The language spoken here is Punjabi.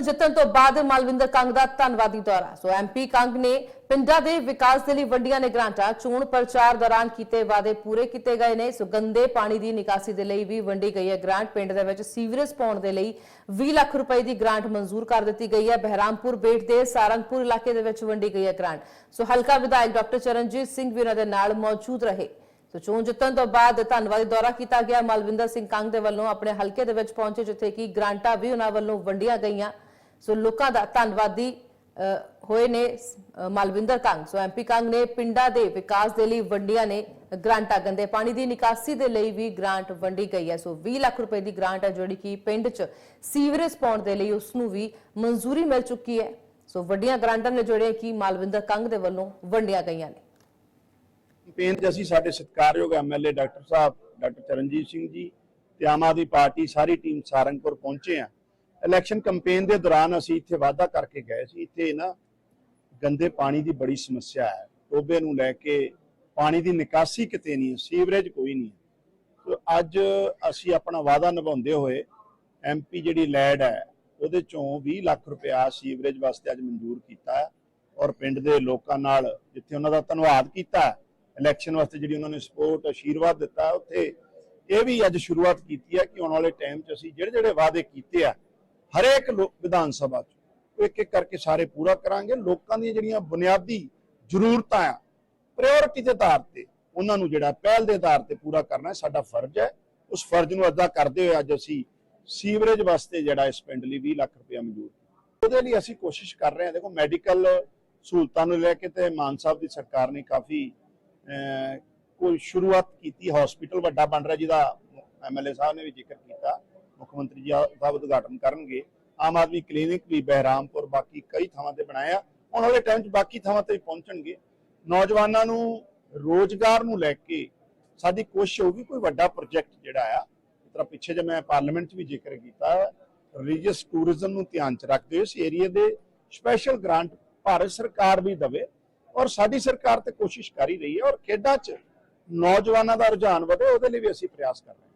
ਬਦਲ ਜਿੱਤਣ ਤੋਂ ਬਾਅਦ ਮਾਲਵਿੰਦਰ ਕੰਗ ਦਾ ਧੰਨਵਾਦੀ ਦੌਰਾ। ਸੋ ਐਮਪੀ ਕੰਗ ਨੇ ਪਿੰਡਾਂ ਦੇ ਵਿਕਾਸ ਦੇ ਲਈ ਵੰਡੀਆਂ ਨੇ ਗ੍ਰਾਂਟਾਂ ਚੋਣ ਪ੍ਰਚਾਰ ਦੌਰਾਨ ਕੀਤੇ ਵਾਅਦੇ ਪੂਰੇ ਕੀਤੇ ਗਏ ਨੇ। ਸੋ ਗੰਦੇ ਪਾਣੀ ਦੀ ਨਿਕਾਸੀ ਦੇ ਲਈ ਵੀ ਵੰਡੀ ਗਈ ਹੈ ਗ੍ਰਾਂਟ। ਪਿੰਡ ਦੇ ਵਿੱਚ ਸੀਵਰੇਜ ਪਾਉਣ ਦੇ ਲਈ 20 ਲੱਖ ਰੁਪਏ ਦੀ ਗ੍ਰਾਂਟ ਮਨਜ਼ੂਰ ਕਰ ਦਿੱਤੀ ਗਈ ਹੈ। ਬਹਿਰਾਮਪੁਰ ਬੇਟ ਦੇ ਸਾਰੰਗਪੁਰ ਇਲਾਕੇ ਦੇ ਵਿੱਚ ਵੰਡੀ ਗਈ ਹੈ ਗ੍ਰਾਂਟ। ਸੋ ਹਲਕਾ ਵਿਧਾਇਕ ਡਾਕਟਰ ਚਰਨਜੀਤ ਸਿੰਘ ਵੀ ਉਹਨਾਂ ਦੇ ਨਾਲ ਮੌਜੂਦ ਰਹੇ। ਸੋ ਚੋਣ ਜਿੱਤਣ ਤੋਂ ਬਾਅਦ ਧੰਨਵਾਦੀ ਦੌਰਾ ਕੀਤਾ ਗਿਆ। ਮਲਵਿੰਦਰ ਸਿੰਘ ਕੰਗ ਦੇ ਵੱਲੋਂ ਆਪਣੇ ਹਲਕੇ ਦੇ ਵਿੱਚ ਪਹੁੰਚੇ, ਜਿੱਥੇ ਕਿ ਗ੍ਰਾਂਟਾਂ ਵੀ ਉਹਨਾਂ ਵੱਲੋਂ ਵੰਡੀਆਂ ਗਈਆਂ। ਸੋ ਲੋਕਾਂ ਦਾ ਧੰਨਵਾਦੀ ਹੋਏ ਨੇ ਮਲਵਿੰਦਰ ਕੰਗ। ਸੋ ਐਮਪੀ ਕੰਗ ਨੇ ਪਿੰਡਾਂ ਦੇ ਵਿਕਾਸ ਦੇ ਲਈ ਵੰਡੀਆਂ ਨੇ ਗ੍ਰਾਂਟਾਂ ਗੰਦੇ ਪਾਣੀ ਦੀ ਨਿਕਾਸੀ ਦੇ ਲਈ ਵੀ ਗ੍ਰਾਂਟ ਵੰਡੀ ਗਈ ਹੈ। ਸੋ 20 ਲੱਖ ਰੁਪਏ ਦੀ ਗ੍ਰਾਂਟ ਹੈ ਜਿਹੜੀ ਕਿ ਪਿੰਡ 'ਚ ਸੀਵਰੇਜ ਪਾਉਣ ਦੇ ਲਈ ਉਸ ਨੂੰ ਵੀ ਮਨਜ਼ੂਰੀ ਮਿਲ ਚੁੱਕੀ ਹੈ। ਸੋ ਵੱਡੀਆਂ ਗ੍ਰਾਂਟਾਂ ਨੇ ਜਿਹੜੇ ਕਿ ਮਾਲਵਿੰਦਰ ਕੰਗ ਦੇ ਵੱਲੋਂ ਵੰਡੀਆਂ ਗਈਆਂ ਨੇ। ਕੈਂਪੇਨ 'ਚ ਅਸੀਂ ਸਾਡੇ ਸਤਿਕਾਰਯੋਗ MLA doctor sahib, doctor Charanjit Singh ji ਤੇ ਆਮ ਆਦਮੀ ਪਾਰਟੀ ਸਾਰੀ ਟੀਮ ਸਾਰੰਗਪੁਰ ਪਹੁੰਚੇ ਆ ਇਲੈਕਸ਼ਨ ਕੈਂਪੇਨ ਦੇ ਦੌਰਾਨ ਅਸੀਂ ਇੱਥੇ ਵਾਅਦਾ ਕਰਕੇ ਗਏ ਸੀ, ਇੱਥੇ ਨਾ ਗੰਦੇ ਪਾਣੀ ਦੀ ਬੜੀ ਸਮੱਸਿਆ ਹੈ। ਟੋਬੇ ਨੂੰ ਲੈ ਕੇ ਪਾਣੀ ਦੀ ਨਿਕਾਸੀ ਕਿਤੇ ਨਹੀਂ ਸੀਵਰੇਜ ਕੋਈ ਨਹੀਂ ਸੋ ਅੱਜ ਅਸੀਂ ਆਪਣਾ ਵਾਅਦਾ ਨਿਭਾਉਂਦੇ ਹੋਏ ਐਮਪੀ ਜਿਹੜੀ ਲੈਡ ਹੈ, ਉਹਦੇ ਚੋਂ 20 ਲੱਖ ਰੁਪਇਆ ਸੀਵਰੇਜ ਵਾਸਤੇ ਅੱਜ ਮਨਜ਼ੂਰ ਕੀਤਾ ਹੈ ਔਰ ਪਿੰਡ ਦੇ ਲੋਕਾਂ ਨਾਲ ਜਿੱਥੇ ਉਹਨਾਂ ਦਾ ਧੰਨਵਾਦ ਕੀਤਾ ਇਲੈਕਸ਼ਨ ਵਾਸਤੇ ਜਿਹੜੀ ਉਹਨਾਂ ਨੇ ਸਪੋਰਟ ਆਸ਼ੀਰਵਾਦ ਦਿੱਤਾ, ਉੱਥੇ ਇਹ ਵੀ ਅੱਜ ਸ਼ੁਰੂਆਤ ਕੀਤੀ ਹੈ ਕਿ ਆਉਣ ਵਾਲੇ ਟਾਈਮ 'ਚ ਅਸੀਂ ਜਿਹੜੇ ਜਿਹੜੇ ਵਾਅਦੇ ਕੀਤੇ ਆ ਹਰੇਕ ਵਿਧਾਨ ਸਭਾ 'ਚ। ਇੱਕ ਇੱਕ ਕਰਕੇ ਸਾਰੇ ਪੂਰਾ ਕਰਾਂਗੇ। ਲੋਕਾਂ ਦੀਆਂ ਜਿਹੜੀਆਂ ਬੁਨਿਆਦੀ ਜ਼ਰੂਰਤਾਂ ਆ ਪ੍ਰਾਇੋਰਟੀ ਦੇ ਆਧਾਰ ਤੇ ਉਹਨਾਂ ਨੂੰ ਜਿਹੜਾ ਪਹਿਲ ਦੇ ਆਧਾਰ ਤੇ ਪੂਰਾ ਕਰਨਾ, ਸਾਡਾ ਫਰਜ਼ ਹੈ। ਉਸ ਫਰਜ਼ ਨੂੰ ਅਦਾ ਕਰਦੇ ਹੋਏ ਅੱਜ ਅਸੀਂ ਸੀਵਰੇਜ ਵਾਸਤੇ ਜਿਹੜਾ ਇਸ ਪਿੰਡ ਲਈ 20 ਲੱਖ ਰੁਪਏ ਮਨਜ਼ੂਰ ਉਹਦੇ ਲਈ ਅਸੀਂ ਕੋਸ਼ਿਸ਼ ਕਰ ਰਹੇ ਹਾਂ। ਦੇਖੋ ਮੈਡੀਕਲ ਸਹੂਲਤਾਂ ਨੂੰ ਲੈ ਕੇ ਤੇ ਮਾਨ ਸਾਹਿਬ ਦੀ ਸਰਕਾਰ ਨੇ ਕਾਫੀ ਕੋਈ ਸ਼ੁਰੂਆਤ ਕੀਤੀ। ਹਸਪੀਟਲ ਵੱਡਾ ਬਣ ਰਿਹਾ, ਜਿਹਦਾ ਐਮਐਲਏ ਸਾਹਿਬ ਨੇ ਵੀ ਜ਼ਿਕਰ ਕੀਤਾ। ਮੁੱਖ ਮੰਤਰੀ ਜੀ ਸਾਹਿਬ ਉਦਘਾਟਨ ਕਰਨਗੇ। ਆਮ ਆਦਮੀ ਕਲੀਨਿਕ ਵੀ ਬਹਿਰਾਮਪੁਰ ਬਾਕੀ ਕਈ ਥਾਵਾਂ ਤੇ ਬਣਾਇਆ। ਆਉਣ ਵਾਲੇ ਟਾਈਮ 'ਚ ਬਾਕੀ ਥਾਵਾਂ ਤੇ ਵੀ ਪਹੁੰਚਣਗੇ। ਨੌਜਵਾਨਾਂ ਨੂੰ ਰੋਜ਼ਗਾਰ ਨੂੰ ਲੈ ਕੇ ਸਾਡੀ ਕੋਸ਼ਿਸ਼ ਹੋਊਗੀ ਕੋਈ ਵੱਡਾ ਪ੍ਰੋਜੈਕਟ ਜਿਹੜਾ ਆ। ਇਸ ਤਰ੍ਹਾਂ ਪਿੱਛੇ ਜੇ ਮੈਂ ਪਾਰਲੀਮੈਂਟ 'ਚ ਵੀ ਜ਼ਿਕਰ ਕੀਤਾ ਰਿਲੀਜੀਅਸ ਟੂਰਿਜ਼ਮ ਨੂੰ ਧਿਆਨ 'ਚ ਰੱਖਦੇ ਹੋਏ ਇਸ ਏਰੀਆ ਦੇ ਸਪੈਸ਼ਲ ਗ੍ਰਾਂਟ ਭਾਰਤ ਸਰਕਾਰ ਵੀ ਦਵੇ ਔਰ ਸਾਡੀ ਸਰਕਾਰ ਤੇ ਕੋਸ਼ਿਸ਼ ਕਰ ਹੀ ਰਹੀ ਹੈ ਔਰ ਖੇਡਾਂ 'ਚ ਨੌਜਵਾਨਾਂ ਦਾ ਰੁਝਾਨ ਵਧੇ, ਉਹਦੇ ਲਈ ਵੀ ਅਸੀਂ ਪ੍ਰਯਾਸ ਕਰ ਰਹੇ ਹਾਂ।